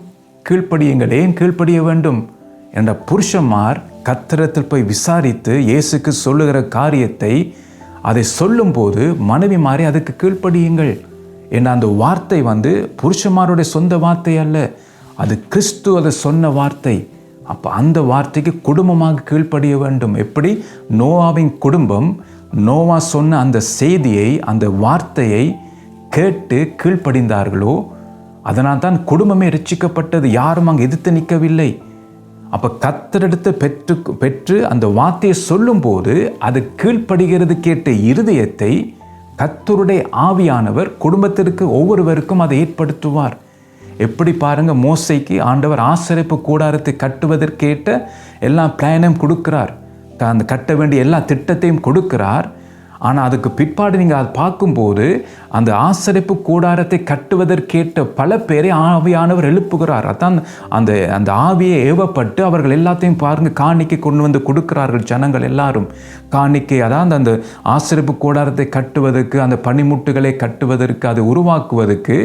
கீழ்ப்படியுங்கள். ஏன் கீழ்ப்படிய வேண்டும்? என்ற புருஷன்மார் கத்திரத்தில் போய் விசாரித்து இயேசுக்கு சொல்லுகிற காரியத்தை அதை சொல்லும்போது மனைவி மாறி அதுக்கு கீழ்ப்படியுங்கள் என்ற அந்த வார்த்தை வந்து புருஷமாருடைய சொந்த வார்த்தை அல்ல. அது கிறிஸ்து அதை சொன்ன வார்த்தை. அப்போ அந்த வார்த்தைக்கு குடும்பமாக கீழ்ப்படிய வேண்டும். எப்படி? நோவாவின் குடும்பம் நோவா சொன்ன அந்த செய்தியை அந்த வார்த்தையை கேட்டு கீழ்ப்படிந்தார்களோ அதனால் தான் குடும்பமே ரட்சிக்கப்பட்டது யாரும் அங்கே எதிர்த்து நிற்கவில்லை. அப்போ கத்தரெடுத்து பெற்று பெற்று அந்த வார்த்தையை சொல்லும்போது அது கீழ்ப்படுகிறது கேட்ட இருதயத்தை கத்தருடைய ஆவியானவர் குடும்பத்திற்கு ஒவ்வொருவருக்கும் அதை ஏற்படுத்துவார். எப்படி பாருங்க மோசைக்கு ஆண்டவர் ஆசிரியப்பு கூடாரத்தை கட்டுவதற்கேட்ட எல்லா பிளானும் கொடுக்கிறார். அந்த கட்ட வேண்டிய எல்லா திட்டத்தையும் கொடுக்கிறார். ஆனால் அதுக்கு பிற்பாடு நீங்கள் அதை பார்க்கும்போது அந்த ஆசரிப்பு கூடாரத்தை கட்டுவதற்கேற்ற பல பேரை ஆவியானவர் எழுப்புகிறார். அதான் அந்த அந்த ஆவியை ஏவப்பட்டு அவர்கள் எல்லாத்தையும் பாருங்கள் காணிக்கை கொண்டு வந்து கொடுக்கிறார்கள் ஜனங்கள் எல்லாரும். காணிக்கை அதான் அந்த ஆசிரிப்பு கூடாரத்தை கட்டுவதற்கு அந்த பனிமுட்டுகளை கட்டுவதற்கு அதை உருவாக்குவதற்கு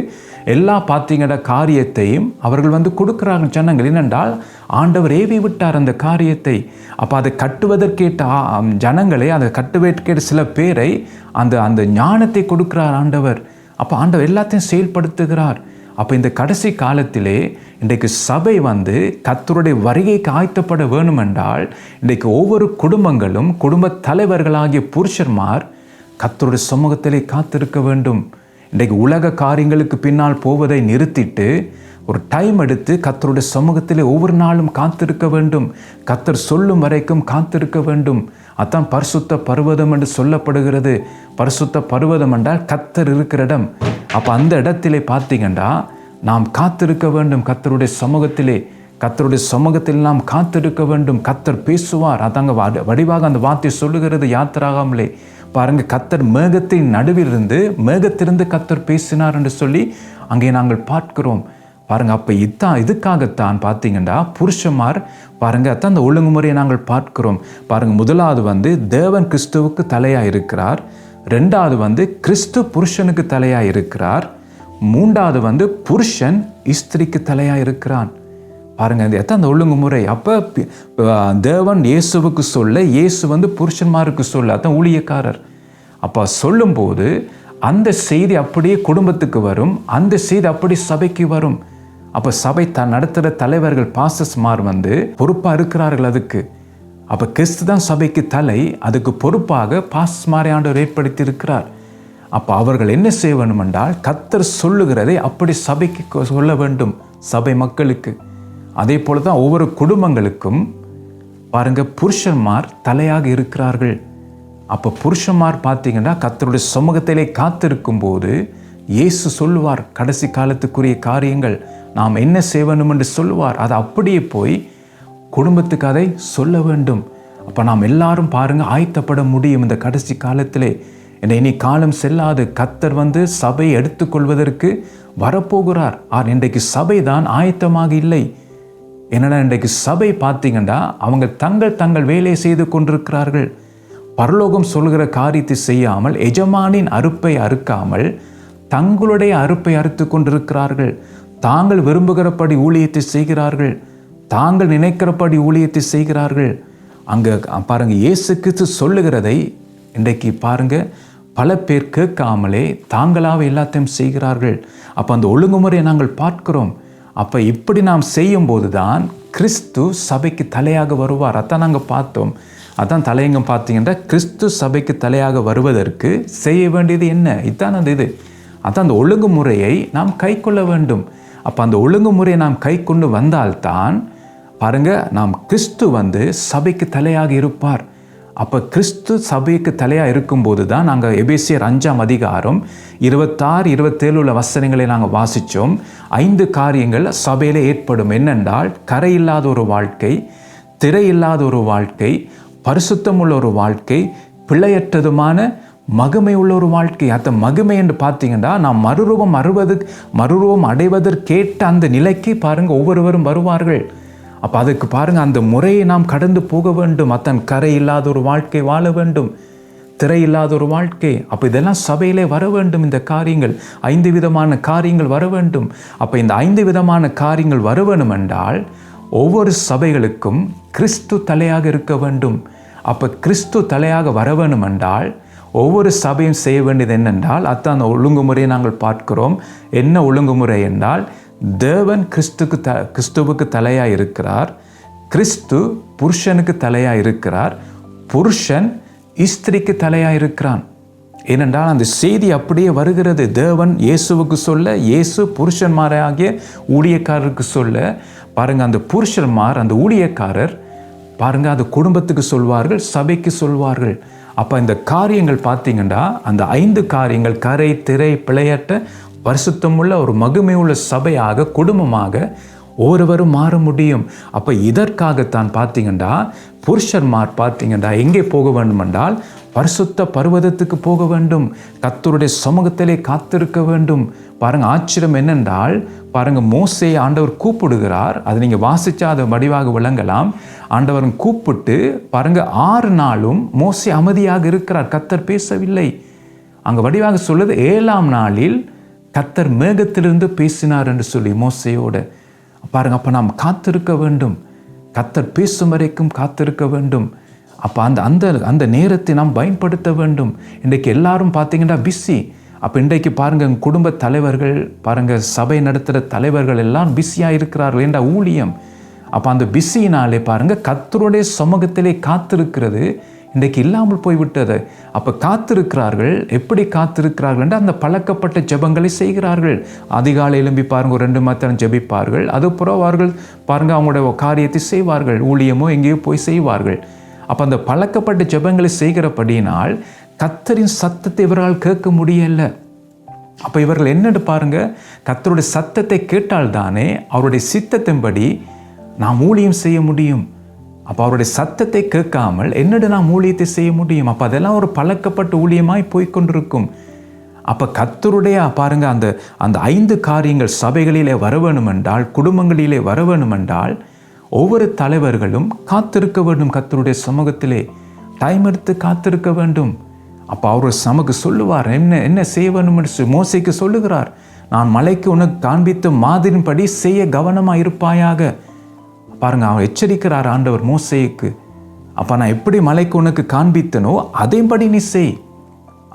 எல்லா பார்த்தீங்கன்னா காரியத்தையும் அவர்கள் வந்து கொடுக்குறாங்க. ஜனங்கள் என்னென்றால் ஆண்டவர் ஏவி விட்டார் அந்த காரியத்தை. அப்போ அதை கட்டுவதற்கேட்ட ஜனங்களை அதை கட்டுவதற்கேட்ட சில பேரை அந்த அந்த ஞானத்தை கொடுக்கிறார் ஆண்டவர். அப்போ ஆண்டவர் எல்லாத்தையும் செயல்படுத்துகிறார். அப்போ இந்த கடைசி காலத்திலே இன்றைக்கு சபை வந்து கத்தருடைய வருகைக்கு ஆய்த்தப்பட வேணுமென்றால் இன்றைக்கு ஒவ்வொரு குடும்பங்களும் குடும்ப தலைவர்களாகிய புருஷர்மார் கத்தருடைய சமூகத்திலே காத்திருக்க வேண்டும். இன்றைக்கு உலக காரியங்களுக்கு பின்னால் போவதை நிறுத்திட்டு ஒரு டைம் எடுத்து கத்தருடைய சமூகத்தில் ஒவ்வொரு நாளும் காத்திருக்க வேண்டும். கத்தர் சொல்லும் வரைக்கும் காத்திருக்க வேண்டும். அதான் பரிசுத்த பர்வதம் என்று சொல்லப்படுகிறது. பரிசுத்த பர்வதம் என்றால் கத்தர் இருக்கிற இடம். அப்போ அந்த இடத்திலே பார்த்தீங்கன்னா நாம் காத்திருக்க வேண்டும் கத்தருடைய சமூகத்திலே. கத்தருடைய சமூகத்தில் நாம் காத்திருக்க வேண்டும். கத்தர் பேசுவார். அதாங்க வடிவாக அந்த வார்த்தை சொல்லுகிறது யாத்திராகாமலே. பாருங்க கத்தர் மேகத்தின் நடுவிலிருந்து மேகத்திலிருந்து கத்தர் பேசினார் என்று சொல்லி அங்கே நாங்கள் பார்க்கிறோம். பாருங்க அப்போ இதான் இதுக்காகத்தான் பார்த்தீங்கன்னா புருஷமார் பாருங்க அதான் அந்த ஒழுங்குமுறையை நாங்கள் பார்க்கிறோம். பாருங்க முதலாவது வந்து தேவன் கிறிஸ்துவுக்கு தலையாக இருக்கிறார். ரெண்டாவது வந்து கிறிஸ்து புருஷனுக்கு தலையாக இருக்கிறார். மூன்றாவது வந்து புருஷன் இஸ்திரிக்கு தலையாக இருக்கிறான். பாருங்க இந்த எத்தனை அந்த ஒழுங்குமுறை. அப்போ தேவன் இயேசுவுக்கு சொல்ல இயேசு வந்து புருஷன்மாருக்கு சொல்ல அதான் ஊழியக்காரர். அப்போ சொல்லும்போது அந்த செய்தி அப்படியே குடும்பத்துக்கு வரும் அந்த செய்தி அப்படி சபைக்கு வரும். அப்போ சபை த நடத்துகிற தலைவர்கள் பாசஸ்மார் வந்து பொறுப்பாக இருக்கிறார்கள் அதுக்கு. அப்போ கிறிஸ்து தான் சபைக்கு தலை அதுக்கு பொறுப்பாக பாசஸ்மாரை ஆண்டவர் ஏற்படுத்தி இருக்கிறார் அப்போ அவர்கள் என்ன செய்ய வேண்டும் என்றால் கத்தர் சொல்லுகிறதை அப்படி சபைக்கு சொல்ல வேண்டும் சபை மக்களுக்கு. அதே போல தான் ஒவ்வொரு குடும்பங்களுக்கும் பாருங்க புருஷன்மார் தலையாக இருக்கிறார்கள். அப்போ புருஷன்மார் பார்த்தீங்கன்னா கத்தருடைய சமூகத்திலே காத்திருக்கும் போது இயேசு சொல்லுவார் கடைசி காலத்துக்குரிய காரியங்கள் நாம் என்ன செய்வணும் என்று சொல்லுவார். அதை அப்படியே போய் குடும்பத்துக்கு அதை சொல்ல வேண்டும். அப்போ நாம் எல்லாரும் பாருங்க ஆயத்தப்பட முடியும் இந்த கடைசி காலத்திலே. என்னை இனி காலம் செல்லாது. கத்தர் வந்து சபையை எடுத்துக்கொள்வதற்கு வரப்போகிறார். ஆர் இன்றைக்கு சபை தான் ஆயத்தமாக இல்லை. என்னடா இன்றைக்கு சபை பார்த்தீங்கன்னா அவங்க தங்கள் தங்கள் வேலையை செய்து கொண்டிருக்கிறார்கள். பரலோகம் சொல்கிற காரியத்தை செய்யாமல் எஜமானின் அறுப்பை அறுக்காமல் தங்களுடைய அறுப்பை அறுத்து கொண்டிருக்கிறார்கள். தாங்கள் விரும்புகிறபடி ஊழியத்தை செய்கிறார்கள். தாங்கள் நினைக்கிறபடி ஊழியத்தை செய்கிறார்கள். அங்கே பாருங்க இயேசு கிறிஸ்து சொல்லுகிறதை இன்றைக்கு பாருங்க. பல பேர் கேட்காமலே தாங்களாக எல்லாத்தையும் செய்கிறார்கள். அப்போ அந்த ஒழுங்குமுறையை நாங்கள் பார்க்கிறோம். அப்போ இப்படி நாம் செய்யும்போது தான் கிறிஸ்து சபைக்கு தலையாக வருவார். அதான் நாங்கள் பார்த்தோம். அதான் தலையங்கம் பார்த்தீங்கன்னா கிறிஸ்து சபைக்கு தலையாக வருவதற்கு செய்ய வேண்டியது என்ன? இதுதான் அந்த இது. அதான் அந்த ஒழுங்குமுறையை நாம் கை கொள்ள வேண்டும். அப்போ அந்த ஒழுங்குமுறையை நாம் கை கொண்டு வந்தால்தான் பாருங்கள் நாம் கிறிஸ்து வந்து சபைக்கு தலையாக இருப்பார். அப்போ கிறிஸ்து சபைக்கு தலையாக இருக்கும்போது தான் நாங்கள் எபேசியர் அஞ்சாம் அதிகாரம் இருபத்தாறு இருபத்தேழு உள்ள வசனங்களை நாங்கள் வாசித்தோம் ஐந்து காரியங்கள் சபையில் ஏற்படும். என்னென்றால் கரை இல்லாத ஒரு வாழ்க்கை திரை இல்லாத ஒரு வாழ்க்கை பரிசுத்தம் உள்ள ஒரு வாழ்க்கை பிழையற்றதுமான மகிமை உள்ள ஒரு வாழ்க்கை. அந்த மகிமை என்று பார்த்தீங்கன்னா நாம் மறுரூபம் அறுவது மறுரூபம் அடைவதற்கேட்ட அந்த நிலைக்கு பாருங்கள் ஒவ்வொருவரும் வருவார்கள். அப்போ அதுக்கு பாருங்கள் அந்த முறையை நாம் கடந்து போக வேண்டும். அத்தன் கரை இல்லாத ஒரு வாழ்க்கை வாழ வேண்டும். திரை இல்லாத ஒரு வாழ்க்கை. அப்போ இதெல்லாம் சபையிலே வர வேண்டும் இந்த காரியங்கள். ஐந்து விதமான காரியங்கள் வர வேண்டும். அப்போ இந்த ஐந்து விதமான காரியங்கள் வர வேண்டும் என்றால் ஒவ்வொரு சபைகளுக்கும் கிறிஸ்து தலையாக இருக்க வேண்டும். அப்போ கிறிஸ்து தலையாக வர வேண்டும் என்றால் ஒவ்வொரு சபையும் செய்ய வேண்டியது என்னென்றால் அத்தான் அந்த ஒழுங்குமுறையை நாங்கள் பார்க்கிறோம். என்ன ஒழுங்குமுறை என்றால் தேவன் கிறிஸ்துக்கு த கிறிஸ்துவுக்கு தலையாக இருக்கிறார். கிறிஸ்து புருஷனுக்கு தலையாக இருக்கிறார். புருஷன் இஸ்திரிக்கு தலையாக இருக்கிறான். ஏனென்றால் அந்த செய்தி அப்படியே வருகிறது. தேவன் இயேசுவுக்கு சொல்ல இயேசு புருஷன்மாராகிய ஊழியக்காரருக்கு சொல்ல பாருங்கள் அந்த புருஷன்மார் அந்த ஊழியக்காரர் பாருங்கள் அது குடும்பத்துக்கு சொல்வார்கள் சபைக்கு சொல்வார்கள். அப்போ இந்த காரியங்கள் பார்த்தீங்கன்னா அந்த ஐந்து காரியங்கள் கரை திரை பிழையற்ற பரிசுத்தமுள்ள ஒரு மகிமையுள்ள உள்ள சபையாக குடும்பமாக ஒருவரும் மாற முடியும். அப்போ இதற்காகத்தான் பார்த்தீங்கன்னா புருஷர்மார் பார்த்தீங்கன்னா எங்கே போக வேண்டும் என்றால் பரிசுத்த பர்வதத்துக்கு போக வேண்டும். கத்தருடைய சமூகத்திலே காத்திருக்க வேண்டும். பாருங்கள் ஆச்சரியம் என்னென்றால் பாருங்கள் மோசையை ஆண்டவர் கூப்பிடுகிறார். அது நீங்கள் வாசித்தா அதை வடிவாக விளங்கலாம். ஆண்டவரும் கூப்பிட்டு பாருங்க ஆறு நாளும் மோசை அமைதியாக இருக்கிறார். கத்தர் பேசவில்லை. அங்கே வடிவாக சொல்லுது ஏழாம் நாளில் கத்தர் மேகத்திலிருந்து பேசினார் என்று சொல்லி மோசையோட பாருங்கள் அப்போ நாம் காத்திருக்க வேண்டும். கத்தர் பேசும் வரைக்கும் காத்திருக்க வேண்டும். அப்போ அந்த அந்த அந்த நேரத்தை நாம் பயன்படுத்த வேண்டும். இன்றைக்கு எல்லாரும் பார்த்தீங்கன்னா பிஸி அப்போ இன்றைக்கு பாருங்கள் எங்கள் குடும்ப தலைவர்கள் பாருங்கள் சபை நடத்துகிற தலைவர்கள் எல்லாம் பிஸியாக இருக்கிறார்கள். என்ற ஊழியம்? அப்போ அந்த பிஸினாலே பாருங்கள் கத்தருடைய சமூகத்திலே காத்திருக்கிறது. இன்றைக்கு இல்லாமல் போய்விட்டது. அப்போ காத்திருக்கிறார்கள். எப்படி காத்திருக்கிறார்கள் என்று அந்த பழக்கப்பட்ட ஜெபங்களை செய்கிறார்கள். அதிகாலை எழும்பி பாருங்கள் ரெண்டு மாத்திரம் ஜெபிப்பார்கள். அதுபுறம் அவர்கள் பாருங்கள் அவங்களுடைய காரியத்தை செய்வார்கள். ஊழியமோ எங்கேயோ போய் செய்வார்கள். அப்போ அந்த பழக்கப்பட்ட ஜெபங்களை செய்கிறபடியினால் கத்தரின் சத்தத்தை இவரால் கேட்க முடியல. அப்போ இவர்கள் என்னன்னு பாருங்க கத்தருடைய சத்தத்தை கேட்டால்தானே அவருடைய சித்தத்தின்படி நாம் ஊழியம் செய்ய முடியும். அப்போ அவருடைய சத்தத்தை கேட்காமல் என்னடு நான் ஊழியத்தை செய்ய முடியும்? அப்போ அதெல்லாம் ஒரு பழக்கப்பட்ட ஊழியமாய் போய்க்கொண்டிருக்கும். அப்போ கத்தருடைய பாருங்க அந்த அந்த ஐந்து காரியங்கள் சபைகளிலே வர குடும்பங்களிலே வர ஒவ்வொரு தலைவர்களும் காத்திருக்க வேண்டும் கத்தருடைய சமூகத்திலே. டைம் எடுத்து காத்திருக்க வேண்டும். அப்போ அவர் சமக்கு சொல்லுவார் என்ன என்ன செய்ய வேணும்னு மோசைக்கு சொல்லுகிறார் நான் மலைக்கு உனக்கு காண்பித்த மாதிரின்படி செய்ய கவனமாக இருப்பாயாக. பாருங்கள் அவன் எச்சரிக்கிறார் ஆண்டவர் மோசைக்கு. அப்போ நான் எப்படி மலைக்கு உனக்கு காண்பித்தனோ அதேபடி நீ செய்.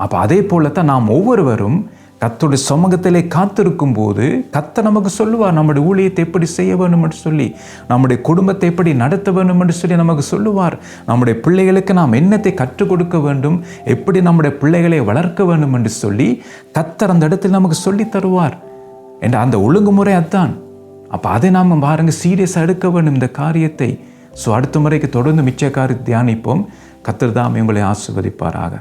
அப்போ அதே போல தான் நாம் ஒவ்வொருவரும் கத்தோடைய சமூகத்திலே காத்திருக்கும் போது கத்தை நமக்கு சொல்லுவார் நம்முடைய ஊழியத்தை எப்படி செய்ய வேண்டும் என்று சொல்லி நம்முடைய குடும்பத்தை எப்படி நடத்த வேண்டும் என்று சொல்லி நமக்கு சொல்லுவார். நம்முடைய பிள்ளைகளுக்கு நாம் என்னத்தை கற்றுக் கொடுக்க வேண்டும் எப்படி நம்முடைய பிள்ளைகளை வளர்க்க வேண்டும் என்று சொல்லி கத்தர் அந்த இடத்தில் நமக்கு சொல்லி தருவார். என்ற அந்த ஒழுங்குமுறை அதான் அப்போ அதை நாம் பாருங்க சீரியஸாக எடுக்க வேண்டும் இந்த காரியத்தை. ஸோ அடுத்த முறைக்கு தொடர்ந்து மிச்ச காரி தியானிப்போம். கத்திர தாமே உங்களை ஆசிர்வதிப்பாராக.